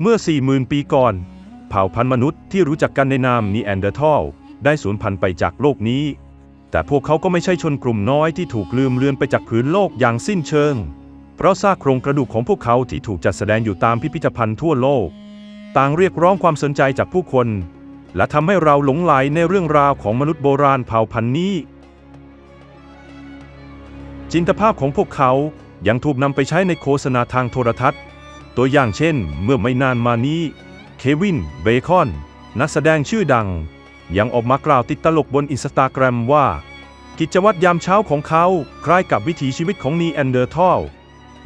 เมื่อ 40,000 ปีก่อน เผ่าพันธุ์มนุษย์ที่รู้จักกันในนามนีแอนเดอร์ทัลได้สูญพันธุ์ไปจากโลกนี้ แต่พวกเขาก็ไม่ใช่ชนกลุ่มน้อยที่ถูกลืมเลือนไปจากผืนโลกอย่างสิ้นเชิง เพราะซากโครงกระดูกของพวกเขาที่ถูกจัดแสดงอยู่ตามพิพิธภัณฑ์ทั่วโลก ต่างเรียกร้องความสนใจจากผู้คน และทำให้เราหลงไหลในเรื่องราวของมนุษย์โบราณเผ่าพันธุ์นี้ จินตภาพของพวกเขายังถูกนำไปใช้ในโฆษณาทางโทรทัศน์ ตัวอย่างเช่น เมื่อไม่นานมานี้ เควิน เบคอน นักแสดงชื่อดัง ยังออกมากล่าวติดตลกบนอินสตาแกรมว่า กิจวัตรยามเช้าของเขา คล้ายกับวิถีชีวิตของนีแอนเดอร์ทัล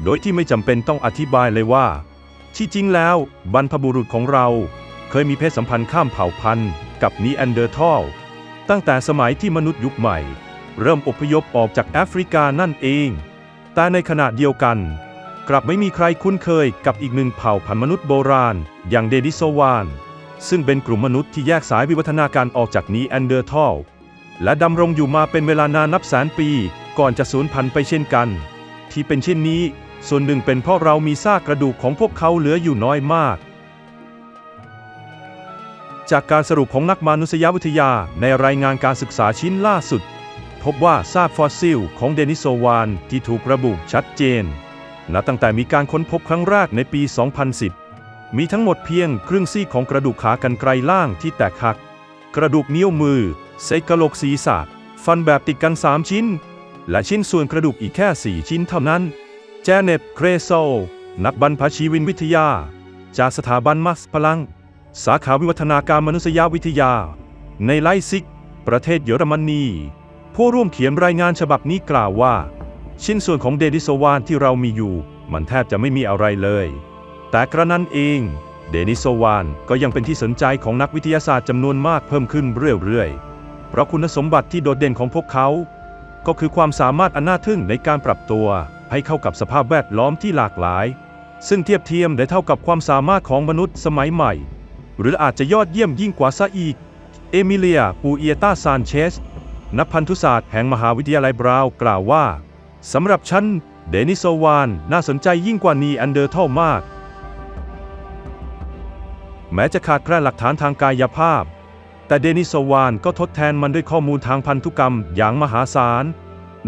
โดยที่ไม่จำเป็นต้องอธิบายเลยว่า ที่จริงแล้ว บรรพบุรุษของเรา เคยมีเพศสัมพันธ์ข้ามเผ่าพันธุ์ กับนีแอนเดอร์ทัลตั้งแต่สมัยที่มนุษย์ยุคใหม่ เริ่มอพยพออกจากแอฟริกานั่นเอง แต่ในขณะเดียวกัน กลับไม่มีใครคุ้นเคยกับอีกหนึ่งเผ่าพันธุ์มนุษย์โบราณ อย่างเดนิโซวาน ซึ่งเป็นกลุ่มมนุษย์ที่แยกสายวิวัฒนาการออกจากนีแอนเดอร์ทัลและดำรงอยู่มาเป็นเวลานานนับแสนปี ก่อนจะสูญพันธุ์ไปเช่นกัน ที่เป็นเช่นนี้ ส่วนหนึ่งเป็นเพราะเรามีซากกระดูกของพวกเขาเหลืออยู่น้อยมาก จากการสรุปของนักมนุษยวิทยาในรายงานการศึกษาชิ้นล่าสุด พบว่าซากฟอสซิลของเดนิโซวานที่ถูกระบุชัดเจน นับตั้งแต่มีการค้นพบครั้งแรกในปี 2010 มีทั้งหมดเพียงครึ่งซี่ของกระดูกขากรรไกรล่างที่แตกหัก กระดูกนิ้วมือเศษกะโหลกศีรษะฟันแบบติดกัน 3 ชิ้น และชิ้นส่วนกระดูกอีกแค่ 4 ชิ้นเท่านั้น แจเน็ตเครโซนักบรรพชีวินวิทยา จากสถาบันมัสพลัง สาขาวิวัฒนาการมนุษยวิทยา ในไลซิก ประเทศเยอรมนี ผู้ร่วมเขียนรายงานฉบับนี้กล่าวว่า ชิ้นส่วนของเดนิโซวานที่เรามีอยู่ มันแทบจะไม่มีอะไรเลย แต่กระนั้นเอง เดนิโซวานก็ยังเป็นที่สนใจของนักวิทยาศาสตร์จำนวนมากเพิ่มขึ้นเรื่อยๆ เพราะคุณสมบัติที่โดดเด่นของพวกเขา ก็คือความสามารถอันน่าทึ่งในการปรับตัว ให้เข้ากับสภาพแวดล้อมที่หลากหลาย ซึ่งเทียบเทียมได้เท่ากับความสามารถของมนุษย์สมัยใหม่ หรืออาจจะยอดเยี่ยมยิ่งกว่าซะอีก เอมิเลีย ปูเอียตาซานเชสนักพันธุศาสตร์แห่งมหาวิทยาลัยบราว์กล่าวว่า สำหรับฉัน เดนิโซวานน่าสนใจยิ่งกว่านีแอนเดอร์ทัลมาก แม้จะขาดแคลนหลักฐานทางกายภาพ แต่เดนิโซวานก็ทดแทนมันด้วยข้อมูลทางพันธุกรรมอย่างมหาศาล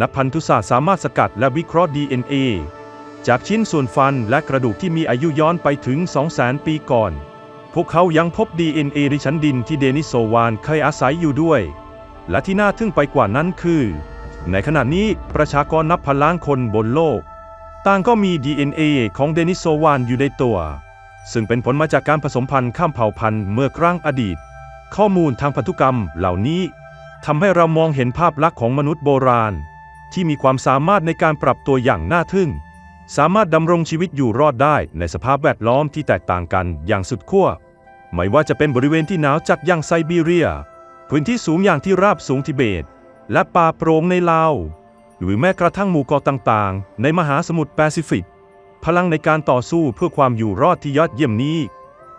นักพันธุศาสตร์สามารถสกัดและวิเคราะห์ DNA จากชิ้นส่วนฟันและกระดูกที่มีอายุย้อนไปถึง 200,000 ปีก่อน พวกเขายังพบ DNA ในชั้นดินที่เดนิโซวานเคยอาศัยอยู่ด้วย และที่น่าทึ่งไปกว่านั้นคือ ในขณะนี้ประชากรนับพันล้านคนบนโลก ต่างก็มี DNA ของเดนิสโซวานอยู่ในตัว ซึ่งเป็นผลมาจากการผสมพันธุ์ข้ามเผ่าพันธุ์เมื่อครั้งอดีต ข้อมูลทางพันธุกรรมเหล่านี้ทำให้เรามองเห็นภาพลักษณ์ของมนุษย์โบราณ ที่มีความสามารถในการปรับตัวอย่างน่าทึ่ง สามารถดำรงชีวิตอยู่รอดได้ในสภาพแวดล้อมที่แตกต่างกันอย่างสุดขั้วไม่ว่าจะเป็นบริเวณที่หนาวจัดอย่างไซบีเรีย พื้นที่สูงอย่างที่ราบสูงทิเบต และป่าโปร่งในลาว หรือแม้กระทั่งหมู่เกาะต่างๆ ในมหาสมุทรแปซิฟิก พลังในการต่อสู้เพื่อความอยู่รอดที่ยอดเยี่ยมนี้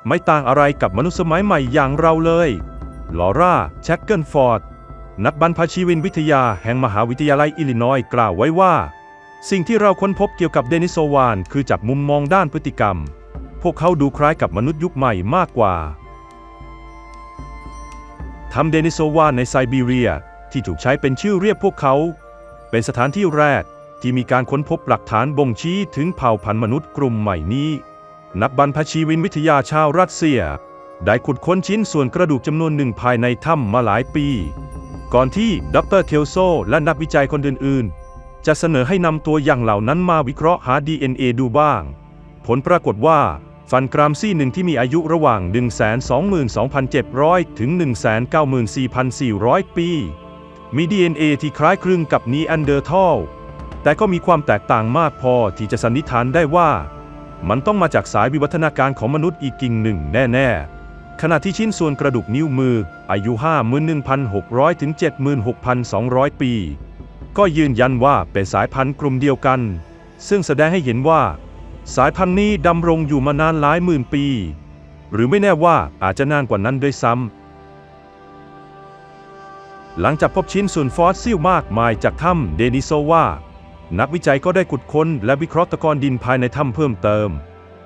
ไม่ต่างอะไรกับมนุษย์สมัยใหม่อย่างเราเลย ลอร่าแช็กเกิลฟอร์ด นักบรรพชีวินวิทยาแห่งมหาวิทยาลัยอิลลินอยส์กล่าวไว้ว่า สิ่งที่เราค้นพบเกี่ยวกับเดนิโซวานคือจากมุมมองด้านพฤติกรรม พวกเขาดูคล้ายกับมนุษย์ยุคใหม่มากกว่าทำเดนิโซวานในไซบีเรีย ที่ถูกใช้เป็นชื่อเรียกพวกเขา เป็นสถานที่แรกที่มีการค้นพบหลักฐานบ่งชี้ถึงเผ่าพันธุ์มนุษย์กลุ่มใหม่นี้ นักบรรพชีวินวิทยาชาวรัสเซีย ได้ขุดค้นชิ้นส่วนกระดูกจำนวนหนึ่งภายในถ้ำมาหลายปี ก่อนที่ดรเทลโซและนักวิจัยคนอื่นๆ จะเสนอให้นำตัวอย่างเหล่านั้นมาวิเคราะห์หา DNA ดูบ้าง ผลปรากฏว่าฟันกรามซี่หนึ่งที่มีอายุระหว่าง 122,700 ถึง 194,400 ปี มี DNA ที่คล้ายคลึงกับนีแอนเดอร์ทัลแต่ก็มีความแตกต่างมากพอที่จะสันนิษฐานได้ว่า มันต้องมาจากสายวิวัฒนาการของมนุษย์อีกกิ่งหนึ่งแน่ๆ ขณะที่ชิ้นส่วนกระดูกนิ้วมือ อายุ 51,600 ถึง 76,200 ปี ก็ยืนยันว่าเป็นสายพันธุ์กลุ่มเดียวกัน ซึ่งแสดงให้เห็นว่า สายพันธุ์นี้ดำรงอยู่มานานหลายหมื่นปี หรือไม่แน่ว่าอาจจะนานกว่านั้นด้วยซ้ำ หลังจากพบชิ้นส่วนฟอสซิลมากมายจากถ้ำเดนิโซวา นักวิจัยก็ได้ขุดค้นและวิเคราะห์ตะกอนดินภายในถ้ำเพิ่มเติม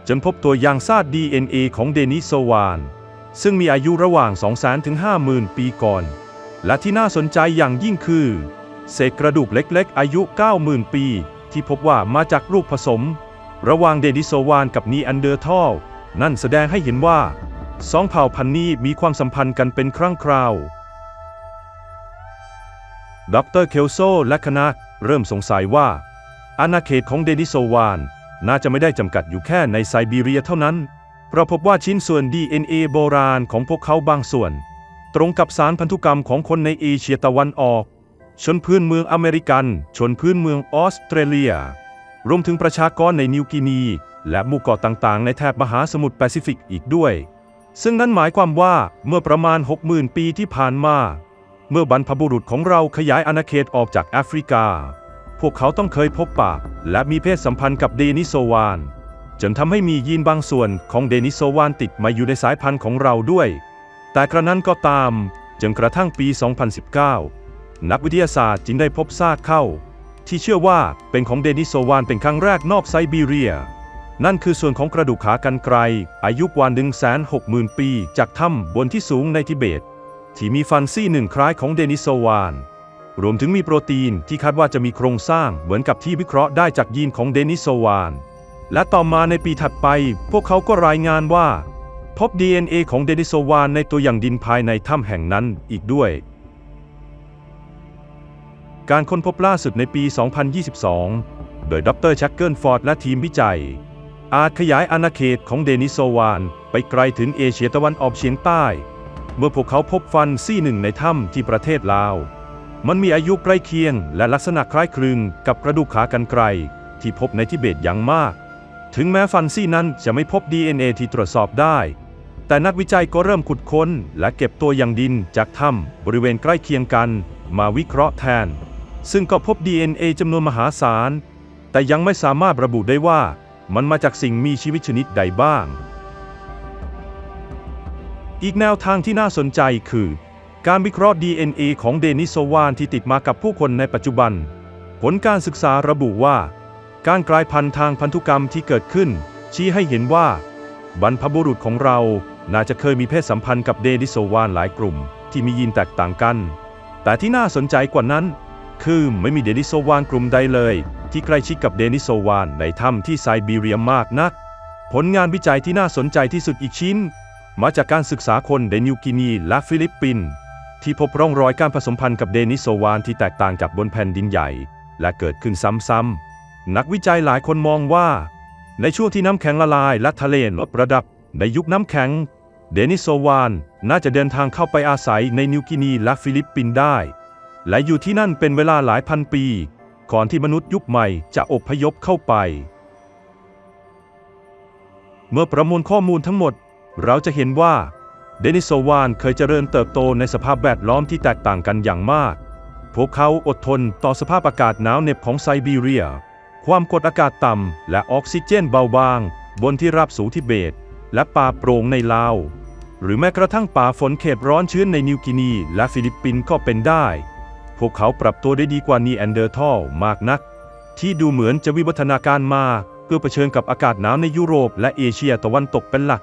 จนพบตัวอย่างซาก DNA ของเดนิโซวาน ซึ่งมีอายุระหว่าง200,000ถึง50,000 ปีก่อน และที่น่าสนใจอย่างยิ่งคือ เศษกระดูกเล็กๆ อายุ 90,000 ปี ที่พบว่ามาจากลูกผสม ระหว่างเดนิโซวานกับนีแอนเดอร์ทัลนั่นแสดงให้เห็นว่าสองเผ่าพันธุ์นี้มีความสัมพันธ์กันเป็นครั้งคราว ดรเคลโซและคณะเริ่มสงสัยว่า อาณาเขตของเดนิโซวาน น่าจะไม่ได้จำกัดอยู่แค่ในไซบีเรียเท่านั้น เพราะพบว่าชิ้นส่วน DNA โบราณของพวกเขาบางส่วน ตรงกับสารพันธุกรรมของคนในเอเชียตะวันออก ชนพื้นเมืองอเมริกัน ชนพื้นเมืองออสเตรเลีย รวมถึงประชากรในนิวกินี และหมู่เกาะต่างๆ ในแถบมหาสมุทรแปซิฟิกอีกด้วย ซึ่งนั่นหมายความว่าเมื่อประมาณ 60,000 ปีที่ผ่านมา เมื่อบรรพบุรุษของเราขยายอาณาเขตออกจากแอฟริกา พวกเขาต้องเคยพบปะ และมีเพศสัมพันธ์กับเดนิโซวาน จนทำให้มียีนบางส่วนของเดนิโซวานติดมาอยู่ในสายพันธุ์ของเราด้วย แต่กระนั้นก็ตามจนกระทั่งปี 2019 นักวิทยาศาสตร์จึงได้พบซากเข้า ที่เชื่อว่าเป็นของเดนิโซวานเป็นครั้งแรกนอกไซบีเรีย นั่นคือส่วนของกระดูกขากันไกรอายุกว่า1 6 0 0 0 0 ปี จากถ้ำบนที่สูงในทิเบต ที่มีฟันซี่หนึ่งคล้ายของเดนิโซวาน รวมถึงมีโปรตีนที่คาดว่าจะมีโครงสร้างเหมือนกับที่วิเคราะห์ได้จากยีนของเดนิโซวาน และต่อมาในปีถัดไป พวกเขาก็รายงานว่า พบ DNA ของเดนิโซวานในตัวอย่างดินภายในถ้ำแห่งนั้นอีกด้วย การค้นพบล่าสุดในปี 2022 โดยดรช็กเกิลฟอร์ดและทีมวิจัย อาจขยายอาณาเขตของเดนิโซวานไปไกลถึงเอเชียตะวันออกเฉียงใต้ เมื่อพวกเขาพบฟันซี่หนึ่งในถ้ำที่ประเทศลาว มันมีอายุใกล้เคียงและลักษณะคล้ายคลึงกับกระดูกขากันไกรที่พบในทิเบตอย่างมาก ถึงแม้ฟันซี่นั้นจะไม่พบ DNA ที่ตรวจสอบได้ แต่นักวิจัยก็เริ่มขุดค้น และเก็บตัวอย่างดินจากถ้ำบริเวณใกล้เคียงกัน มาวิเคราะห์แทน ซึ่งก็พบ DNA จำนวนมหาศาล แต่ยังไม่สามารถระบุได้ว่ามันมาจากสิ่งมีชีวิตชนิดใดบ้าง อีกแนวทางที่น่าสนใจคือ การวิเคราะห์ DNA ของเดนิโซวานที่ติดมากับผู้คนในปัจจุบัน ผลการศึกษาระบุว่า การกลายพันธุ์ทางพันธุกรรมที่เกิดขึ้น ชี้ให้เห็นว่า บรรพบุรุษของเราน่าจะเคยมีเพศสัมพันธ์กับเดนิโซวานหลายกลุ่ม ที่มียีนแตกต่างกัน แต่ที่น่าสนใจกว่านั้น คือไม่มีเดนิโซวานกลุ่มใดเลย ที่ใกล้ชิดกับเดนิโซวานในถ้ำที่ไซบีเรียมากนัก ผลงานวิจัยที่น่าสนใจที่สุดอีกชิ้น มาจากการศึกษาคนในนิวกินีและฟิลิปปินส์ที่พบร่องรอยการผสมพันธุ์กับเดนิโซวานที่แตกต่างจากบนแผ่นดินใหญ่ และเกิดขึ้นซ้ำๆ นักวิจัยหลายคนมองว่า ในช่วงที่น้ำแข็งละลายและทะเลลดระดับในยุคน้ำแข็ง เดนิโซวานน่าจะเดินทางเข้าไปอาศัยในนิวกินีและฟิลิปปินส์ได้ และอยู่ที่นั่นเป็นเวลาหลายพันปี ก่อนที่มนุษย์ยุคใหม่จะอพยพเข้าไป เมื่อประมวลข้อมูลทั้งหมด เราจะเห็นว่าเดนิโซวานเคยเจริญเติบโตในสภาพแวดล้อมที่แตกต่างกันอย่างมาก พวกเขาอดทนต่อสภาพอากาศหนาวเหน็บของไซบีเรีย ความกดอากาศต่ำและออกซิเจนเบาบาง บนที่ราบสูงทิเบต และป่าโปร่งในลาว หรือแม้กระทั่งป่าฝนเขตร้อนชื้นในนิวกินีและฟิลิปปินส์ก็เป็นได้ พวกเขาปรับตัวได้ดีกว่านีแอนเดอร์ทัลมากนัก ที่ดูเหมือนจะวิวัฒนาการมาเพื่อเผชิญกับอากาศหนาวในยุโรปและเอเชียตะวันตกเป็นหลัก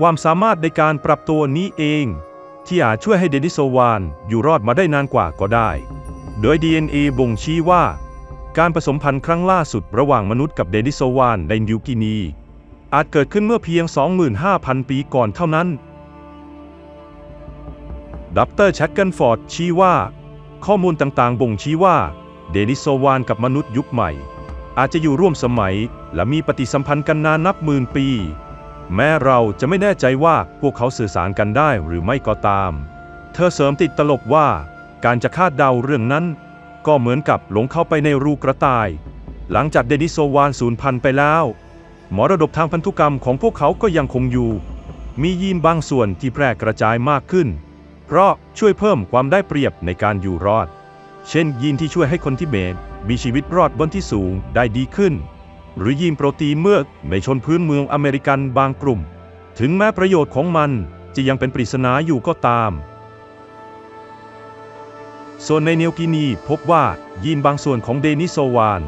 ความสามารถในการปรับตัวนี้เอง ที่อาจช่วยให้เดนิโซวานอยู่รอดมาได้นานกว่าก็ได้ โดย DNA บ่งชี้ว่า การผสมพันธุ์ครั้งล่าสุดระหว่างมนุษย์กับเดนิโซวานในนิวกินี อาจเกิดขึ้นเมื่อเพียง 25,000 ปีก่อนเท่านั้นดรแชกเกิลฟอร์ดชี้ว่า ข้อมูลต่างๆ บ่งชี้ว่า เดนิโซวานกับมนุษย์ยุคใหม่ อาจจะอยู่ร่วมสมัยและมีปฏิสัมพันธ์กันนานนับหมื่นปี แม้เราจะไม่แน่ใจว่าพวกเขาสื่อสารกันได้หรือไม่ก็ตาม เธอเสริมติดตลกว่าการจะคาดเดาเรื่องนั้น ก็เหมือนกับหลงเข้าไปในรูกระต่าย หลังจากเดนิโซวานสูญพันธุ์ไปแล้ว มรดกทางพันธุกรรมของพวกเขาก็ยังคงอยู่ มียีนบางส่วนที่แพร่กระจายมากขึ้น เพราะช่วยเพิ่มความได้เปรียบในการอยู่รอด เช่นยีนที่ช่วยให้คนทิเบตมีชีวิตรอดบนที่สูงได้ดีขึ้น หรือยีนโปรตีนเมือกในชนพื้นเมืองอเมริกันบางกลุ่ม ถึงแม้ประโยชน์ของมันจะยังเป็นปริศนาอยู่ก็ตาม ส่วนในเนวกินีพบว่ายีนบางส่วนของเดนิโซวาน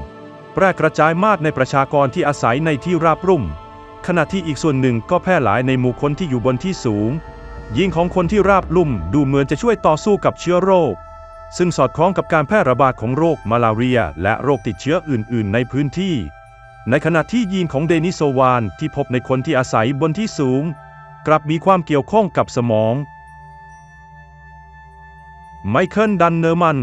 แพร่กระจายมากในประชากรที่อาศัยในที่ราบรุ่มขขณะที่อีกส่วนหนึ่งก็แพร่หลายในหมู่คนที่อยู่บนที่สูงยิ่งของคนที่ราบลุ่มดูเหมือนจะช่วยต่อสู้กับเชื้อโรค ซึ่งสอดคล้องกับการแพร่ระบาดของโรคมาลาเรีย และโรคติดเชื้ออื่น ๆ ในพื้นที่ ในขณะที่ยีนของเดนิโซวานที่พบในคนที่อาศัยบนที่สูง กลับมีความเกี่ยวข้องกับสมอง ไมเคิลดันเนอร์มัน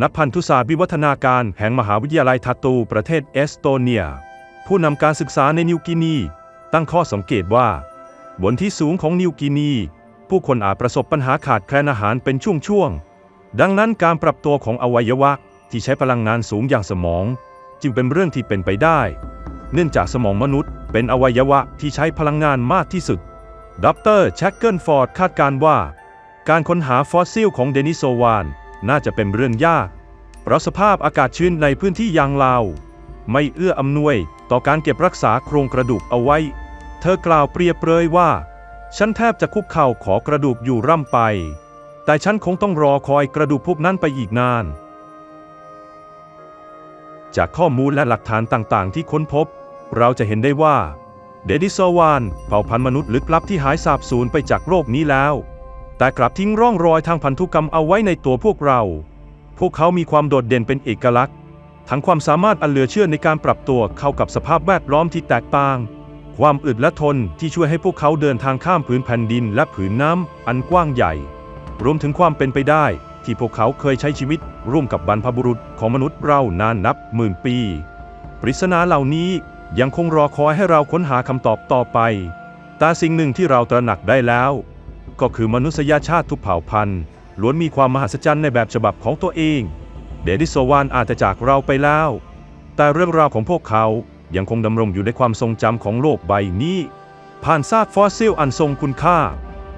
นักพันธุศาสตร์วิวัฒนาการแห่งมหาวิทยาลัยทาตูประเทศเอสโตเนีย ผู้นำการศึกษาในนิวกินี ตั้งข้อสังเกตว่า บนที่สูงของนิวกินี ผู้คนอาจประสบปัญหาขาดแคลนอาหารเป็นช่วงๆดังนั้นการปรับตัวของอวัยวะที่ใช้พลังงานสูงอย่างสมอง จึงเป็นเรื่องที่เป็นไปได้ เนื่องจากสมองมนุษย์เป็นอวัยวะที่ใช้พลังงานมากที่สุด ดรแช็กเกิลฟอร์ดคาดการว่า การค้นหาฟอสซิลของเดนิโซวานน่าจะเป็นเรื่องยาก เพราะสภาพอากาศชื้นในพื้นที่ยางลาว ไม่เอื้ออำนวยต่อการเก็บรักษาโครงกระดูกเอาไว้ เธอกล่าวเปรียบเปรยว่า ฉันแทบจะคุกเข่าขอกระดูกอยู่ร่ำไป แต่ฉันคงต้องรอคอยกระดูกพวกนั้นไปอีกนาน จากข้อมูลและหลักฐานต่างๆ ที่ค้นพบ เราจะเห็นได้ว่าเดนิโซวานเผ่าพันธุ์มนุษย์ลึกลับที่หายสาบสูญไปจากโลกนี้แล้ว แต่กลับทิ้งร่องรอยทางพันธุกรรมเอาไว้ในตัวพวกเรา พวกเขามีความโดดเด่นเป็นเอกลักษณ์ ทั้งความสามารถอันเหลือเชื่อในการปรับตัวเข้ากับสภาพแวดล้อมที่แตกต่าง ความอึดและทนที่ช่วยให้พวกเขาเดินทางข้ามผืนแผ่นดินและผืนน้ำอันกว้างใหญ่ รวมถึงความเป็นไปได้ ที่พวกเขาเคยใช้ชีวิตร่วมกับบรรพบุรุษของมนุษย์เรานานนับหมื่นปี ปริศนาเหล่านี้ยังคงรอคอยให้เราค้นหาคำตอบต่อไป แต่สิ่งหนึ่งที่เราตระหนักได้แล้ว ก็คือมนุษยชาติทุกเผ่าพันธุ์ล้วนมีความมหัศจรรย์ในแบบฉบับของตัวเอง เดนิโซวานอาจจะจากเราไปแล้ว แต่เรื่องราวของพวกเขายังคงดำรงอยู่ในความทรงจำของโลกใบนี้ ผ่านซากฟอสซิลอันทรงคุณค่า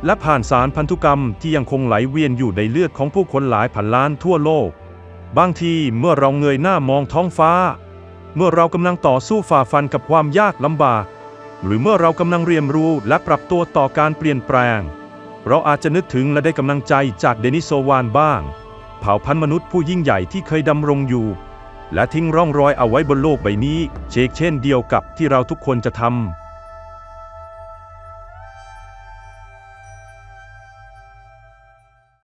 และผ่านสารพันธุกรรมที่ยังคงไหลเวียนอยู่ในเลือดของผู้คนหลายพันล้านทั่วโลก บางทีเมื่อเราเงยหน้ามองท้องฟ้า เมื่อเรากำลังต่อสู้ฝ่าฟันกับความยากลำบาก หรือเมื่อเรากำลังเรียนรู้และปรับตัวต่อการเปลี่ยนแปลง เราอาจจะนึกถึงและได้กำลังใจจากเดนิโซวานบ้าง เผ่าพันธุ์มนุษย์ผู้ยิ่งใหญ่ที่เคยดำรงอยู่ และทิ้งร่องรอยเอาไว้บนโลกใบนี้เชกเช่นเดียวกับที่เราทุกคนจะทำ